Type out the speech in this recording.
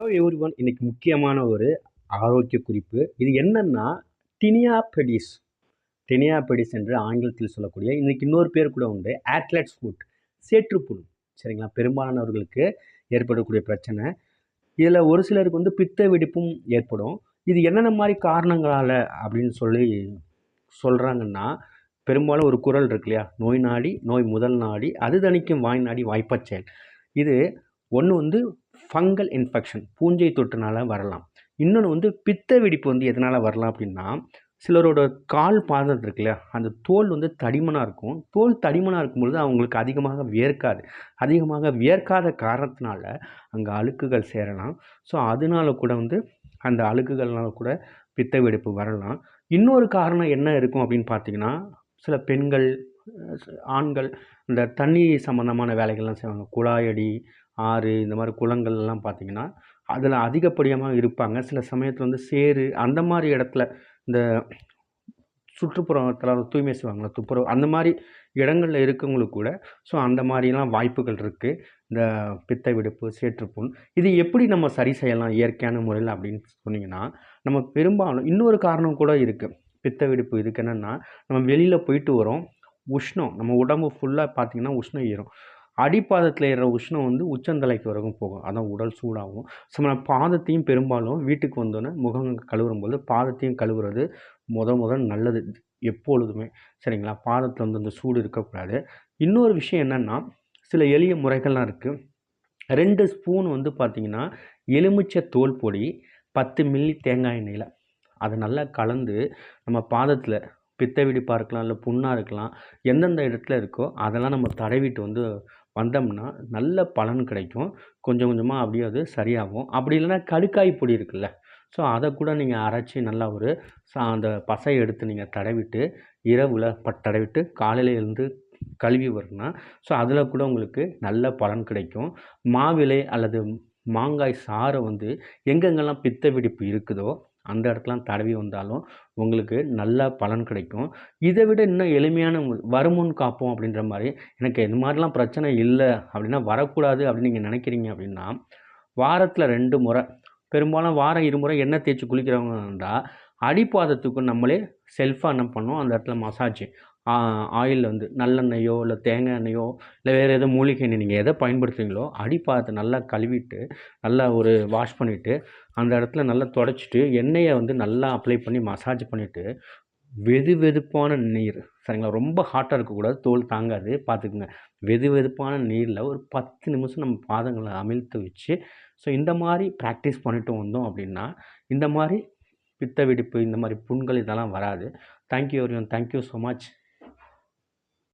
Hello every one இன்னைக்கு முக்கியமான ஒரு ஆரோக்கிய குறிப்பு. இது என்னன்னா டினியாபெடிஸ் டினியாபெடிஸ் என்று ஆங்கிலத்தில் சொல்லக்கூடிய இன்னைக்கு இன்னொரு பேர் கூட உண்டு ஆட்லெட்ஸ் ஃபுட் சேற்றுப்புண் சரிங்களா? பெரும்பாலானவர்களுக்கு ஏற்படக்கூடிய பிரச்சனை. இதில் ஒரு சிலருக்கு வந்து பித்த வெடிப்பும் ஏற்படும். இது என்னென்ன மாதிரி காரணங்களால் அப்படின்னு சொல்லி சொல்கிறாங்கன்னா பெரும்பாலும் ஒரு குரல் இருக்கு இல்லையா? நோய் நாடி நோய் முதல் நாடி அது தணிக்கும் வாய் நாடி வாய்ப்பச்செயல் இது ஒன்று வந்து ஃபங்கல் இன்ஃபெக்ஷன் பூஞ்சை தொற்றுனால வரலாம். இன்னொன்று வந்து பித்த வெடிப்பு வந்து எதனால் வரலாம் அப்படின்னா சிலரோட கால் பாதம் இருக்குல்ல அந்த தோல் வந்து தடிமனாக இருக்கும். தோல் தடிமனாக இருக்கும்பொழுது அவங்களுக்கு அதிகமாக வியர்க்காது. அதிகமாக வியர்க்காத காரணத்தினால அங்கே அழுக்குகள் சேரலாம். ஸோ அதனால கூட வந்து அந்த அழுக்குகள்னால கூட பித்த வெடிப்பு வரலாம். இன்னொரு காரணம் என்ன இருக்கும் அப்படின்னு பார்த்தீங்கன்னா சில பெண்கள் ஆண்கள் இந்த தண்ணி சம்மந்தமான வேலைகள்லாம் செய்வாங்க. குழாயடி ஆறு இந்த மாதிரி குளங்கள்லாம் பார்த்திங்கன்னா அதில் அதிகப்படியாக இருப்பாங்க. சில சமயத்தில் வந்து சேறு அந்த மாதிரி இடத்துல இந்த சுற்றுப்புறத்தில் தூய்மை செய்வாங்களா துப்புரவு அந்த மாதிரி இடங்களில் இருக்கவங்களுக்கு கூட ஸோ அந்த மாதிரிலாம் வாய்ப்புகள் இருக்குது இந்த பித்த வெடிப்பு சேற்றுப்புண் இது எப்படி நம்ம சரி செய்யலாம் இயற்கையான முறையில் அப்படின்னு சொன்னிங்கன்னா நம்ம பெரும்பாலும் இன்னொரு காரணம் கூட இருக்குது பித்த வெடிப்பு இதுக்கு என்னென்னா நம்ம வெளியில் போயிட்டு வரோம். உஷ்ணம் நம்ம உடம்பு ஃபுல்லாக பார்த்திங்கன்னா உஷ்ணம் ஏறும். அடிப்பாதத்தில் ஏறுற உஷ்ணம் வந்து உச்சந்தலைக்கு வரைக்கும் போகும். அதான் உடல் சூடாகும். ஸோ நம்ம பாதத்தையும் பெரும்பாலும் வீட்டுக்கு வந்தோன்னே முகம் கழுவுறும் போது பாதத்தையும் கழுவுறது முத முத நல்லது. எப்பொழுதுமே. சரிங்களா? பாதத்தில் வந்து அந்த சூடு இருக்கக்கூடாது. இன்னொரு விஷயம் என்னென்னா சில எளிய முறைகள்லாம் இருக்குது ரெண்டு ஸ்பூன் வந்து பார்த்திங்கன்னா எலுமிச்சை தோல் பொடி பத்து மில்லி தேங்காய் எண்ணெயில். அதை நல்லா கலந்து நம்ம பாதத்தில் பித்த வெடிப்பாக இருக்கலாம் இல்லை புண்ணாக இருக்கலாம் எந்தெந்த இடத்துல இருக்கோ அதெல்லாம் நம்ம தடவிட்டு வந்து வந்தோம்னா நல்ல பலன் கிடைக்கும். கொஞ்சம் கொஞ்சமாக அப்படியே அது சரியாகும். அப்படி இல்லைன்னா கடுக்காய் பொடி இருக்குல்ல ஸோ அதை கூட நீங்கள் அரைச்சி நல்லா ஒரு சா அந்த பசையை எடுத்து நீங்கள் தடவிட்டு இரவில் பட் தடவிட்டு காலையில் எழுந்து கழுவி வரணும்னா ஸோ அதில் கூட உங்களுக்கு நல்ல பலன் கிடைக்கும். மாவிலை அல்லது மாங்காய் சாறை வந்து எங்கெங்கெல்லாம் பித்த வெடிப்பு இருக்குதோ அந்த இடத்துலாம் தடவி வந்தாலும் உங்களுக்கு நல்ல பலன் கிடைக்கும். இதை விட இன்னும் எளிமையான வருமுன் காப்போம் அப்படின்ற மாதிரி எனக்கு இது மாதிரிலாம் பிரச்சனை இல்லை அப்படின்னா வரக்கூடாது அப்படின்னு நீங்கள் நினைக்கிறீங்க அப்படின்னா வாரத்தில் ரெண்டு முறை பெரும்பாலும் வாரம் இருமுறை எண்ணெய் தேய்ச்சி குளிக்கிறவங்கன்றா அடிப்பாதத்துக்கு நம்மளே செல்ஃபாக என்ன பண்ணோம் அந்த இடத்துல மசாஜ் ஆயில் வந்து நல்லெண்ணெயோ இல்லை தேங்காய் எண்ணெயோ இல்லை வேறு எதோ மூலிகை எண்ணெய் நீங்கள் எதை பயன்படுத்துகிறீங்களோ அடிப்பாகத்தை நல்லா கழுவிட்டு நல்லா ஒரு வாஷ் பண்ணிவிட்டு அந்த இடத்துல நல்லா தொடச்சிட்டு எண்ணெயை வந்து நல்லா அப்ளை பண்ணி மசாஜ் பண்ணிவிட்டு வெது வெதுப்பான நீர் சரிங்களா? ரொம்ப ஹாட்டாக இருக்கக்கூடாது தோல் தாங்காது பார்த்துக்குங்க. வெது வெதுப்பான நீரில் ஒரு பத்து நிமிஷம் நம்ம பாதங்களை அமிழ்த்து வச்சு ஸோ இந்த மாதிரி ப்ராக்டிஸ் பண்ணிட்டு வந்தோம் அப்படின்னா இந்த மாதிரி பித்த வெடிப்பு இந்த மாதிரி புண்கள் இதெல்லாம் வராது. Thank you every thank you so much